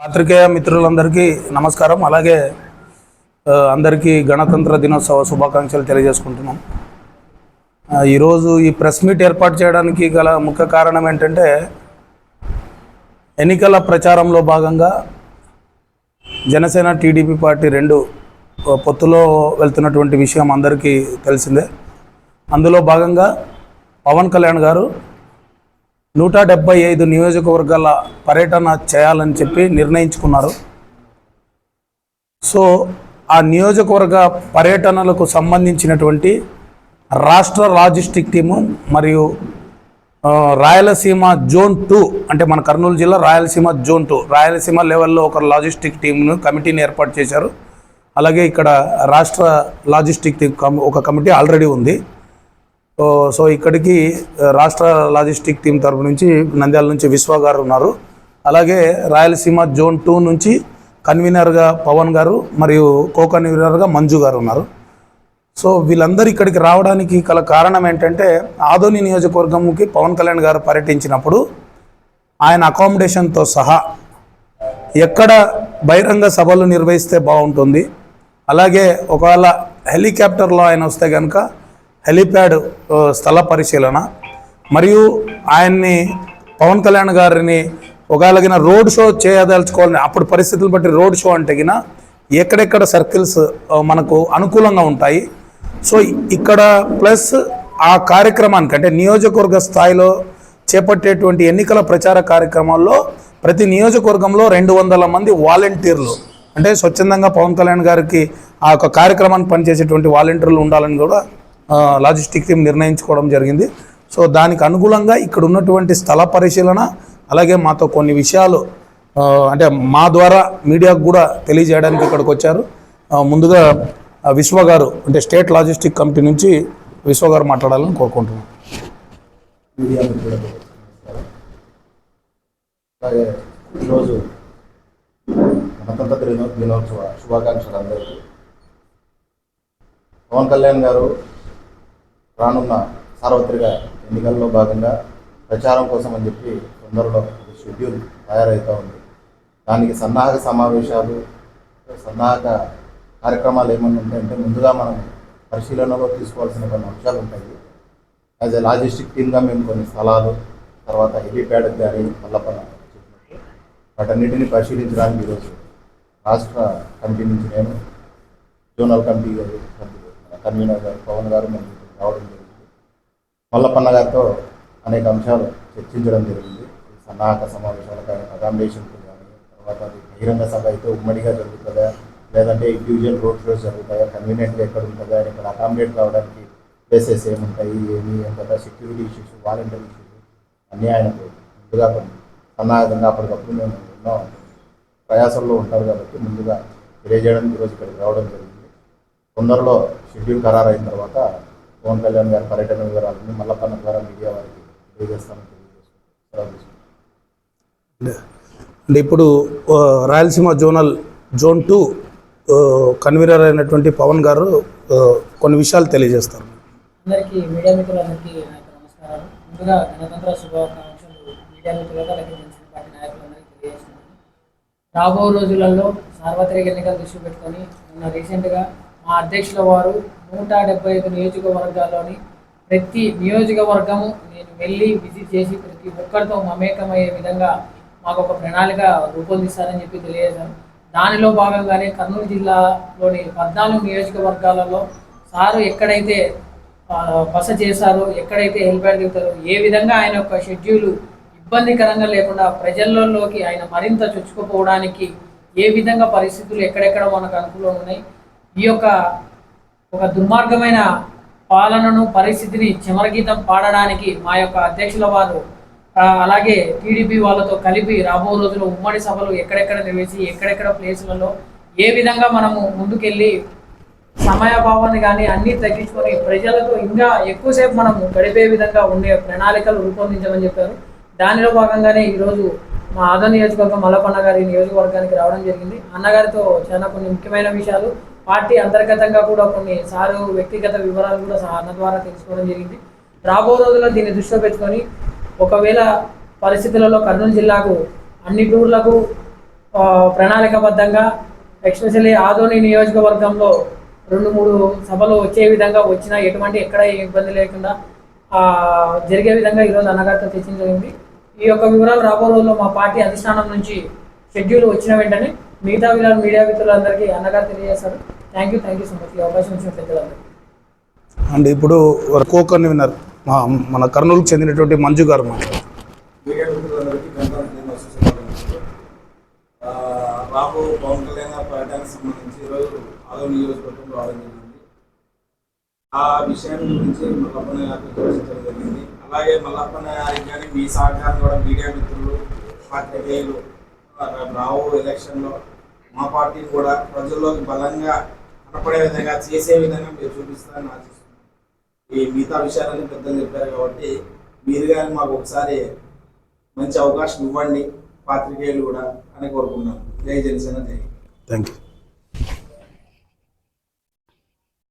పాత్రికేయ మిత్రులందరికీ నమస్కారం. అలాగే అందరికీ గణతంత్ర దినోత్సవ శుభాకాంక్షలు తెలియజేసుకుంటున్నాం. ఈరోజు ఈ ప్రెస్ మీట్ ఏర్పాటు చేయడానికి గల ముఖ్య కారణం ఏంటంటే ఎన్నికల ప్రచారంలో భాగంగా జనసేన టీడీపీ పార్టీ రెండు పొత్తులో వెళ్తున్నటువంటి విషయం అందరికీ తెలిసిందే. అందులో భాగంగా పవన్ కళ్యాణ్ గారు నూట డెబ్బై ఐదు నియోజకవర్గాల పర్యటన చేయాలని చెప్పి నిర్ణయించుకున్నారు. సో ఆ నియోజకవర్గ పర్యటనలకు సంబంధించినటువంటి రాష్ట్ర లాజిస్టిక్ టీము మరియు రాయలసీమ జోన్ టూ అంటే మన కర్నూలు జిల్లా రాయలసీమ జోన్ టూ రాయలసీమ లెవెల్లో ఒక లాజిస్టిక్ టీంను కమిటీని ఏర్పాటు చేశారు. అలాగే ఇక్కడ రాష్ట్ర లాజిస్టిక్ టీం ఒక కమిటీ ఆల్రెడీ ఉంది. సో ఇక్కడికి రాష్ట్ర లాజిస్టిక్ టీం తరపు నుంచి నంద్యాల నుంచి విశ్వ గారు ఉన్నారు. అలాగే రాయలసీమ జోన్ టూ నుంచి కన్వీనర్గా పవన్ గారు మరియు కో కన్వీనర్గా మంజు గారు ఉన్నారు. సో వీళ్ళందరూ ఇక్కడికి రావడానికి గల కారణం ఏంటంటే ఆదోని నియోజకవర్గంకి పవన్ కళ్యాణ్ గారు పర్యటించినప్పుడు ఆయన అకామిడేషన్తో సహా ఎక్కడ బహిరంగ సభలు నిర్వహిస్తే బాగుంటుంది. అలాగే ఒకవేళ హెలికాప్టర్లో ఆయన వస్తే కనుక హెలిప్యాడ్ స్థల పరిశీలన మరియు ఆయన్ని పవన్ కళ్యాణ్ గారిని ఒకవేళ రోడ్ షో చేయదలుచుకోవాలని అప్పుడు పరిస్థితులు బట్టి రోడ్ షో అంటే గిన ఎక్కడెక్కడ సర్కిల్స్ మనకు అనుకూలంగా ఉంటాయి. సో ఇక్కడ ప్లస్ ఆ కార్యక్రమానికి అంటే నియోజకవర్గ స్థాయిలో చేపట్టేటువంటి ఎన్నికల ప్రచార కార్యక్రమాల్లో ప్రతి నియోజకవర్గంలో రెండు వందల మంది వాలంటీర్లు అంటే స్వచ్ఛందంగా పవన్ కళ్యాణ్ గారికి ఆ యొక్క కార్యక్రమాన్ని పనిచేసేటువంటి వాలంటీర్లు ఉండాలని కూడా లాజిస్టిక్ టీం నిర్ణయించుకోవడం జరిగింది. సో దానికి అనుగుణంగా ఇక్కడ ఉన్నటువంటి స్థల పరిశీలన అలాగే మాతో కొన్ని విషయాలు అంటే మా ద్వారా మీడియాకు కూడా తెలియజేయడానికి ఇక్కడికి వచ్చారు. ముందుగా విశ్వ గారు అంటే స్టేట్ లాజిస్టిక్ కమిటీ నుంచి విశ్వ గారు మాట్లాడాలని కోరుకుంటున్నాను ఈరోజు గణతంత్ర దినోత్సవ శుభాకాంక్షలు అందరికీ. పవన్ కళ్యాణ్ గారు రానున్న సార్వత్రిక ఎన్నికల్లో భాగంగా ప్రచారం కోసం అని చెప్పి తొందరలో ఒక షెడ్యూల్ తయారవుతూ ఉంది. దానికి సన్నాహక సమావేశాలు సన్నాహక కార్యక్రమాలు ఏమన్నా ఉంటాయంటే ముందుగా మనం పరిశీలనలో తీసుకోవాల్సిన కొన్ని అంశాలు ఉంటాయి. యాజ్ ఎ లాజిస్టిక్ టీమ్గా మేము కొన్ని స్థలాలు తర్వాత హెలీప్యాడ్ కానీ మల్లపన చెప్పినట్టు వాటన్నిటిని పరిశీలించడానికి ఈరోజు రాష్ట్ర కమిటీ నుంచి నేను జోనల్ కమిటీ గారు కన్వీనర్ గారు పవన్ గారు మేము మల్లపన్న గారితో అనేక అంశాలు చర్చించడం జరిగింది. సన్నాహక సమావేశాలు కానీ అకామిడేషన్ కానీ తర్వాత అది బహిరంగ సభ అయితే ఉమ్మడిగా జరుగుతుందా? లేదంటే ఇండివిజువల్ రోడ్ షోస్ జరుగుతాయా? కన్వీనియంట్గా ఎక్కడ ఉంటుందా? అని ఇక్కడ అకామిడేట్ కావడానికి ప్లేసెస్ ఏముంటాయి? ఏమి? ఎంత సెక్యూరిటీ ఇష్యూస్ వాలంటీర్ ఇష్యూస్ అన్నీ ఆయనకు ముందుగా కొన్ని. సన్నాహకంగా అప్పటికప్పుడు మేము ఎన్నో ప్రయాసంలో ఉంటారు కాబట్టి ముందుగా తెలియజేయడానికి ఈరోజు ఇక్కడికి రావడం జరిగింది. తొందరలో షెడ్యూల్ ఖరారు అయిన తర్వాత పవన్ కళ్యాణ్ గారి పర్యటన వివరాలని మల్లపన్న ద్వారా మీడియా వారికి తెలియజేస్తామని. అంటే ఇప్పుడు Rayalaseema zonal zone two convener అయినటువంటి పవన్ గారు కొన్ని విషయాలు తెలియజేస్తారు. అందరికీ మీడియా మిత్రులందరికీ నా యొక్క నమస్కారాలు. ముందుగా గణతంత్ర శుభాకాంక్షలు మీడియా మిత్రులకు అలాగే జనసేన పార్టీ నాయకులందరికీ తెలియజేస్తున్నాను. రాబో రోజులలో సార్వత్రిక ఎన్నికలు దృష్టి పెట్టుకొని మొన్న రీసెంట్గా మా అధ్యక్షుల వారు నూట డెబ్బై ఐదు నియోజకవర్గాల్లోని ప్రతి నియోజకవర్గము నేను వెళ్ళి విజిట్ చేసి ప్రతి ఒక్కరితో మమేకమయ్యే విధంగా మాకు ఒక ప్రణాళిక రూపొందిస్తారని చెప్పి తెలియజేశాను. దానిలో భాగంగానే కర్నూలు జిల్లాలోని పద్నాలుగు నియోజకవర్గాలలో సారు ఎక్కడైతే బస చేశారో ఎక్కడైతే హెల్ప్యాడ్ దిగుతారో ఏ విధంగా ఆయన యొక్క షెడ్యూల్ ఇబ్బందికరంగా లేకుండా ప్రజల్లోకి ఆయన మరింత చొచ్చుకుపోవడానికి ఏ విధంగా పరిస్థితులు ఎక్కడెక్కడ మనకు అనుకూలంగా ఉన్నాయి ఈ యొక్క ఒక దుర్మార్గమైన పాలనను పరిస్థితిని చెమరగీతం పాడడానికి మా యొక్క అధ్యక్షుల వారు అలాగే టీడీపీ వాళ్ళతో కలిపి రాబో రోజుల్లో ఉమ్మడి సభలు ఎక్కడెక్కడ నిర్వహించి ఎక్కడెక్కడ ప్లేసులలో ఏ విధంగా మనము ముందుకెళ్ళి సమయభావాన్ని కానీ అన్నీ తగ్గించుకొని ప్రజలతో ఇంకా ఎక్కువసేపు మనం గడిపే విధంగా ఉండే ప్రణాళికలు రూపొందించమని చెప్పారు. దానిలో భాగంగానే ఈరోజు మా ఆద నియోజకవర్గం మల్లపన్న గారి నియోజకవర్గానికి రావడం జరిగింది. అన్నగారితో చాలా కొన్ని ముఖ్యమైన విషయాలు పార్టీ అంతర్గతంగా కూడా కొన్ని సారు వ్యక్తిగత వివరాలు కూడా అన్న ద్వారా తెలుసుకోవడం జరిగింది. రాబో రోజుల్లో దీన్ని దృష్టిలో పెట్టుకొని ఒకవేళ పరిస్థితులలో కర్నూలు జిల్లాకు అన్ని టూర్లకు ప్రణాళికబద్ధంగా ఎక్స్పెషల్లీ ఆదోని నియోజకవర్గంలో రెండు మూడు సభలు వచ్చే విధంగా వచ్చినా ఎటువంటి ఎక్కడ ఇబ్బంది లేకుండా జరిగే విధంగా ఈరోజు అన్నగారితో చర్చించడం జరిగింది. ఈ యొక్క వివరాలు రాబో రోజుల్లో మా పార్టీ అధిష్టానం నుంచి షెడ్యూల్ వచ్చిన వెంటనే మిగతా వివరాలు మీడియా మిత్రులందరికీ అన్నగారు తెలియజేస్తారు. Thank you thank you so much ఈ అవకాశం ఇచ్చిన పెద్దలందరికీ అండ్ ఇప్పుడు కో కన్వీనర్ మా మన కర్నూలుకు చెందినటువంటి మంజు గారు మాట్లాడారు రాబో పవన్ కళ్యాణ్ పర్యటనకు సంబంధించి ఈరోజు ఆదో నియోజకవర్గం రావడం జరిగింది. ఆ విషయం గురించి మల్లప్పన్న చర్చించడం జరిగింది. అలాగే మల్లప్పన్న గారికి కానీ మీ సహకారం కూడా మీడియా మిత్రులు పాత్రికేయులు ఆ, రాబో ఎలక్షన్లో మా పార్టీని కూడా ప్రజల్లోకి బలంగా కనపడే విధంగా చేసే విధంగా మీరు చూపిస్తారని ఆశిస్తున్నాను ఈ మిగతా విషయాలన్నీ పెద్దలు చెప్పారు కాబట్టి మీరు కానీ మాకు ఒకసారి మంచి అవకాశం ఇవ్వండి. పాత్రికేయులు కూడా అని కోరుకున్నాను జై జనసేన జై థ్యాంక్ యూ